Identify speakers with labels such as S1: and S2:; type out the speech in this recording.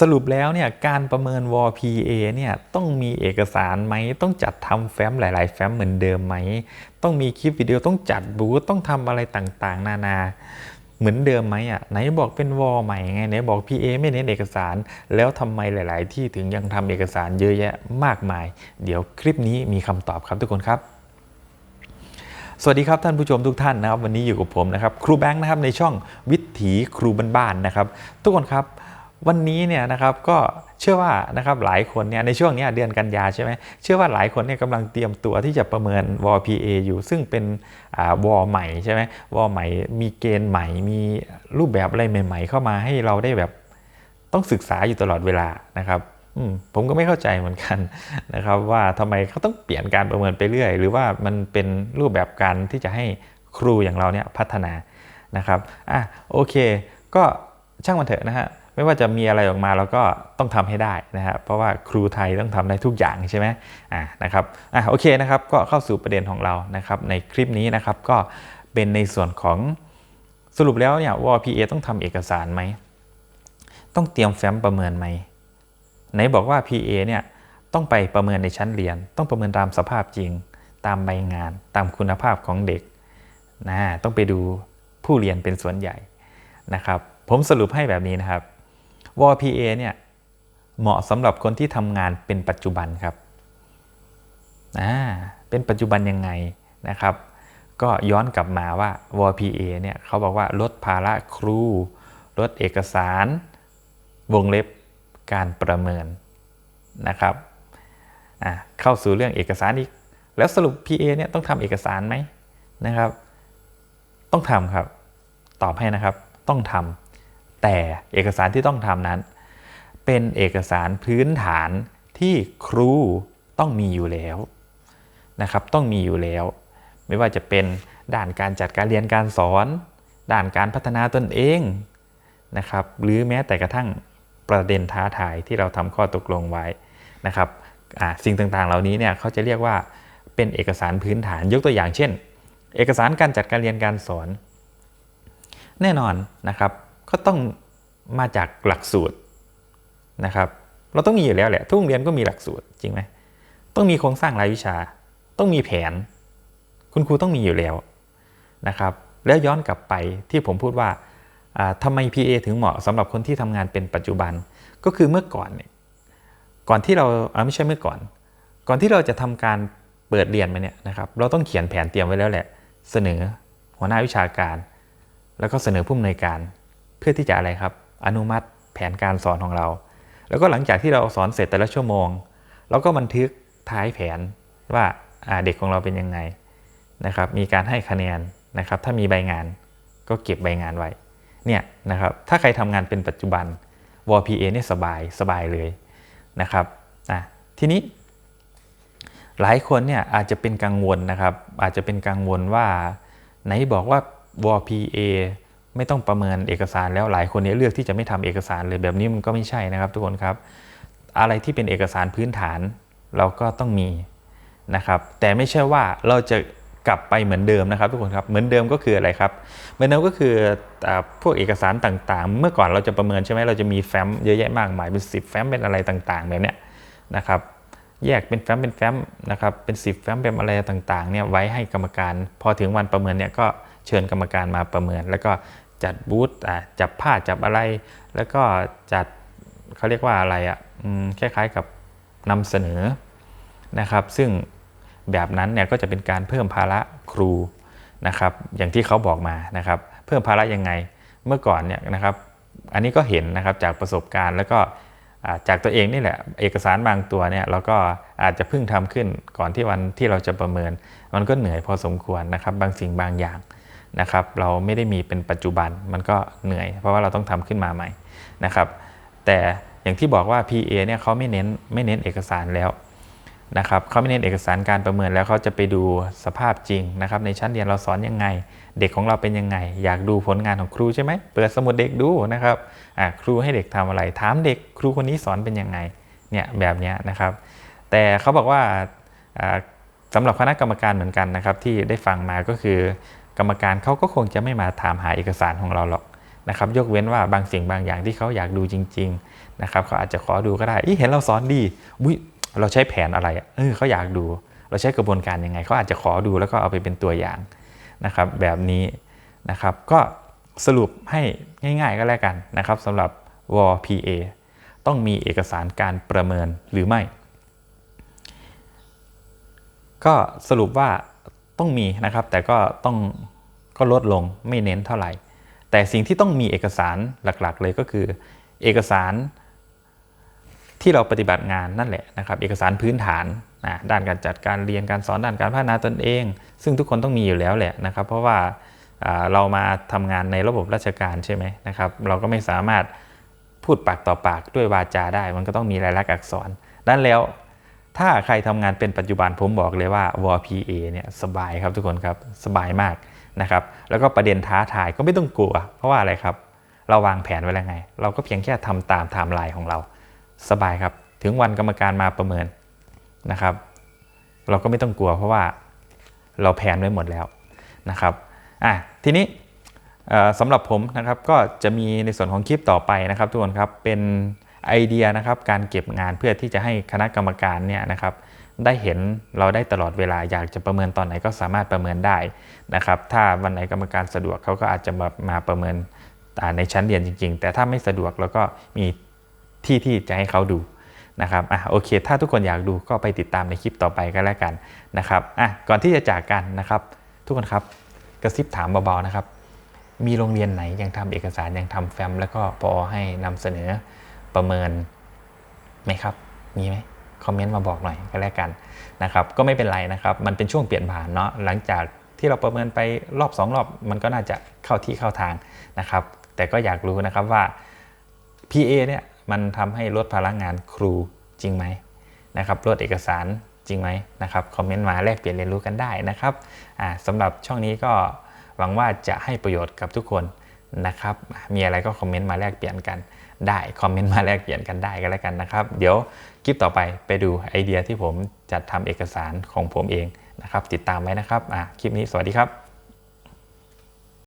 S1: สรุปแล้วเนี่ยการประเมินวอ PA เนี่ยต้องมีเอกสารไหม ต้องจัดทำแฟ้มหลาย ๆ แฟ้มเหมือนเดิมไหม ต้องมีคลิปวิดีโอต้องจัดบูธต้องทำอะไรต่างๆ นานาเหมือนเดิมไหมอะไหนบอกเป็นวอใหม่ไงไหนบอก PA ไม่เน้นเอกสาร แล้วทำไมหลาย ๆ ที่ถึงยังทำเอกสารเยอะแยะมากมาย เดี๋ยวคลิปนี้มีคำตอบครับทุกคนครับ สวัสดีครับท่านผู้ชมทุกท่านนะครับ วันนี้อยู่กับผมนะครับ ครูแบงค์นะครับในช่องวิถีครูบ้านๆนะครับ ทุกคนครับ วันนี้เนี่ยนะครับก็เชื่อว่านะครับหลายคนเนี่ยในช่วงนี้เดือนกันยาใช่ไหมเชื่อว่าหลายคนเนี่ยกำลังเตรียมตัวที่จะประเมินวอ PA อยู่ ซึ่งเป็นวอใหม่ใช่ไหมวอใหม่มีเกณฑ์ใหม่ มีรูปแบบอะไรใหม่ ๆ เข้ามาให้เราได้แบบต้องศึกษาอยู่ตลอดเวลานะครับผมก็ไม่เข้าใจเหมือนกันนะครับว่าทำไมเขาต้องเปลี่ยนการประเมินไปเรื่อย หรือว่ามันเป็นรูปแบบการที่จะให้ครูอย่างเราเนี่ยพัฒนานะครับอะโอเค ก็ช่างมันเถอะนะฮะ ไม่ว่าจะมีอะไรออกมาเราก็ต้องทำให้ได้นะครับเพราะว่าครูไทยต้องทำได้ทุกอย่างใช่ไหมอ่านะครับอะโอเคนะครับก็เข้าสู่ประเด็นของเรานะครับในคลิปนี้นะครับก็เป็นในส่วนของสรุปแล้วเนี่ยวอ PA ต้องทำเอกสารไหมต้องเตรียมแฟ้มประเมินไหมไหนบอกว่า PA เนี่ยต้องไปประเมินในชั้นเรียน ต้องประเมินตามสภาพจริง ตามใบงาน ตามคุณภาพของเด็กนะต้องไปดูผู้เรียนเป็นส่วนใหญ่นะครับ ผมสรุปให้แบบนี้นะครับ วอ PA เนี่ยเหมาะสำหรับคนที่ทำงานเป็นปัจจุบันครับอ่าเป็นปัจจุบันยังไงนะครับ ก็ย้อนกลับมาว่าวอ PA เนี่ยเขาบอกว่าลดภาระครู ลดเอกสาร วงเล็บการประเมินนะครับอ่าเข้าสู่เรื่องเอกสารอีก แล้วสรุป PA เนี่ยต้องทำเอกสารไหมนะครับ ต้องทำครับ ตอบให้นะครับ ต้องทำ แต่เอกสารที่ต้องทำนั้น เป็นเอกสารพื้นฐานที่ครูต้องมีอยู่แล้วนะครับ ต้องมีอยู่แล้ว ไม่ว่าจะเป็นด้านการจัดการเรียนการสอน ด้านการพัฒนาตนเองนะครับ หรือแม้แต่กระทั่งประเด็นท้าทายที่เราทำข้อตกลงไว้นะครับสิ่งต่างๆ เหล่านี้เนี่ยเขาจะเรียกว่าเป็นเอกสารพื้นฐานยกตัวอย่างเช่น เอกสารการจัดการเรียนการสอน แน่นอนนะครับ ก็ต้องมาจากหลักสูตรนะครับ เราต้องมีอยู่แล้วแหละ ทุกโรงเรียนก็มีหลักสูตรจริงไหมต้องมีโครงสร้างรายวิชา ต้องมีแผน คุณครูต้องมีอยู่แล้วนะครับ แล้วย้อนกลับไปที่ผมพูดว่าทำไม PA ถึงเหมาะสำหรับคนที่ทำงานเป็นปัจจุบัน ก็คือเมื่อก่อนเนี่ยก่อนที่เราไม่ใช่เมื่อก่อน ก่อนที่เราจะทำการเปิดเรียนมาเนี่ยนะครับ เราต้องเขียนแผนเตรียมไว้แล้วแหละ เสนอหัวหน้าวิชาการ แล้วก็เสนอผู้อำนวยการ พื่อที่จะอะไรครับ อนุมัติแผนการสอนของเรา แล้วก็หลังจากที่เราสอนเสร็จแต่ละชั่วโมง เราก็บันทึกท้ายแผนว่าเด็กของเราเป็นยังไงนะครับ มีการให้คะแนนนะครับ ถ้ามีใบงานก็เก็บใบงานไว้ เนี่ยนะครับ ถ้าใครทำงานเป็นปัจจุบันวอ PA เนี่ยสบายสบายเลยนะครับอะทีนี้ หลายคนเนี่ยอาจจะเป็นกังวลนะครับ อาจจะเป็นกังวลว่าไหนบอกว่าวอ PA ไม่ต้องประเมินเอกสารแล้วหลายคนเนี้เลือกที่จะไม่ทำเอกสารเลยแบบนี้มันก็ไม่ใช่นะครับ ทุกคนครับ อะไรที่เป็นเอกสารพื้นฐานเราก็ต้องมีนะครับ แต่ไม่ใช่ว่าเราจะกลับไปเหมือนเดิมนะครับ ทุกคนครับเหมือนเดิมก็คืออะไรครับ เหมือนเดิมก็คือพวกเอกสารต่างๆ เมื่อก่อนเราจะประเมินใช่ไหมเราจะมีแฟ้มเยอะแยะมากมายเป็นสิบแฟ้มเป็นอะไรต่างๆแบบเนี้ยนะครับแยกเป็นแฟ้มเป็นแฟ้มนะครับเป็นสิบแฟ้มเป็นอะไรต่างๆเนี่ยไว้ให้กรรมการ พอถึงวันประเมินเนี่ยก็เชิญกรรมการมาประเมิน แล้วก็ จัดบูธจับผ้าจับอะไร แล้วก็จัดเขาเรียกว่าอะไรอะ่ะคล้ายๆกับนำเสนอนะครับ ซึ่งแบบนั้นเนี่ยก็จะเป็นการเพิ่มภาระครูนะครับ อย่างที่เขาบอกมานะครับ เพิ่มภาระยังไงเมื่อก่อนเนี่ยนะครับ อันนี้ก็เห็นนะครับจากประสบการณ์แล้วก็จากตัวเองนี่แหละ เอกสารบางตัวเนี่ยเราก็อาจจะเพิ่งทำขึ้นก่อนที่วันที่เราจะประเมิน มันก็เหนื่อยพอสมควรนะครับ บางสิ่งบางอย่าง นะครับเราไม่ได้มีเป็นปัจจุบันมันก็เหนื่อย เพราะว่าเราต้องทำขึ้นมาใหม่นะครับแต่อย่างที่บอกว่า PA เนี่ยเขาไม่เน้นไม่เน้นเอกสารแล้วนะครับเขาไม่เน้นเอกสารการประเมินแล้วเขาจะไปดูสภาพจริงนะครับในชั้นเรียนเราสอนยังไง เด็กของเราเป็นยังไง อยากดูผลงานของครูใช่ไหมเปิดสมุดเด็กดูนะครับครูให้เด็กทำอะไร ถามเด็กครูคนนี้สอนเป็นยังไงเนี่ยแบบนี้นะครับ แต่เขาบอกว่าสำหรับคณะกรรมการเหมือนกันนะครับที่ได้ฟังมาก็คือ กรรมการเขาก็คงจะไม่มาถามหาเอกสารของเราหรอกนะครับยกเว้นว่าบางสิ่งบางอย่างที่เขาอยากดูจริงๆนะครับเขาอาจจะขอดูก็ได้อีเห็นเราสอนดีอุ้ยเราใช้แผนอะไรเออเขาอยากดู เราใช้กระบวนการยังไงเขาอาจจะขอดูแล้วก็เอาไปเป็นตัวอย่างนะครับแบบนี้นะครับก็สรุปให้ง่าย ๆก็แล้วกันนะครับสำหรับ w PA ต้องมีเอกสารการประเมินหรือไม่ ก็สรุปว่า ต้องมีนะครับ แต่ก็ต้องก็ลดลงไม่เน้นเท่าไหร่ แต่สิ่งที่ต้องมีเอกสารหลักๆ เลยก็คือ เอกสารที่เราปฏิบัติงานนั่นแหละนะครับเอกสารพื้นฐานนะด้านการจัดการเรียนการสอนด้านการพัฒนาตนเอง ซึ่งทุกคนต้องมีอยู่แล้วแหละนะครับ เพราะว่าเรามาทำงานในระบบราชการใช่ไหมนะครับ เราก็ไม่สามารถพูดปากต่อปากด้วยวาจาได้ มันก็ต้องมีลายลักษณ์อักษรด้านแล้ว ถ้าใครทำงานเป็นปัจจุบันผมบอกเลยว่า w PA เนี่ยสบายครับทุกคนครับสบายมากนะครับ แล้วก็ประเด็นท้าทายก็ไม่ต้องกลัว เพราะว่าอะไรครับ เราวางแผนไว้แล้วไง เราก็เพียงแค่ทำตามไทม์ไลน์ของเรา สบายครับ ถึงวันกรรมการมาประเมินนะครับ เราก็ไม่ต้องกลัวเพราะว่าเราแผนไว้หมดแล้วนะครับอะทีนี้สำหรับผมนะครับก็จะมีในส่วนของคลิปต่อไปนะครับทุกคนครับเป็น ไอเดียนะครับการเก็บงานเพื่อที่จะให้คณะกรรมการเนี่ยนะครับได้เห็นเราได้ตลอดเวลาอยากจะประเมินตอนไหนก็สามารถประเมินได้นะครับถ้าวันไหนกรรมการสะดวกเขาก็อาจจะมามาประเมินในชั้นเรียนจริง ๆ แต่ถ้าไม่สะดวกเราก็มีที่ที่จะให้เขาดูนะครับอะโอเค ถ้าทุกคนอยากดูก็ไปติดตามในคลิปต่อไปก็แล้วกันนะครับอะก่อนที่จะจากกันนะครับ ทุกคนครับกระซิบถามเบาๆนะครับ มีโรงเรียนไหนยังทำเอกสารยังทำแฟ้มแล้วก็พอให้นำเสนอ ประเมินไหมครับ มีไหมคอมเมนต์มาบอกหน่อยก็แล้วกันนะครับ ก็ไม่เป็นไรนะครับ มันเป็นช่วงเปลี่ยนผ่านเนาะหลังจากที่เราประเมินไปรอบ 2 รอบมันก็น่าจะเข้าที่เข้าทางนะครับ แต่ก็อยากรู้นะครับว่า PA เนี่ยมันทำให้ลดพลังงานครูจริงไหมนะครับลดเอกสารจริงไหมนะครับคอมเมนต์มาแลกเปลี่ยนเรียนรู้กันได้นะครับสำหรับช่องนี้ก็หวังว่าจะให้ประโยชน์กับทุกคน นะครับ มีอะไรก็คอมเมนต์มาแลกเปลี่ยนกันได้คอมเมนต์มาแลกเปลี่ยนกันได้ก็แล้วกันนะครับ เดี๋ยวคลิปต่อไปไปดูไอเดียที่ผมจัดทำเอกสารของผมเองนะครับ ติดตามไว้นะครับอะคลิปนี้สวัสดีครับ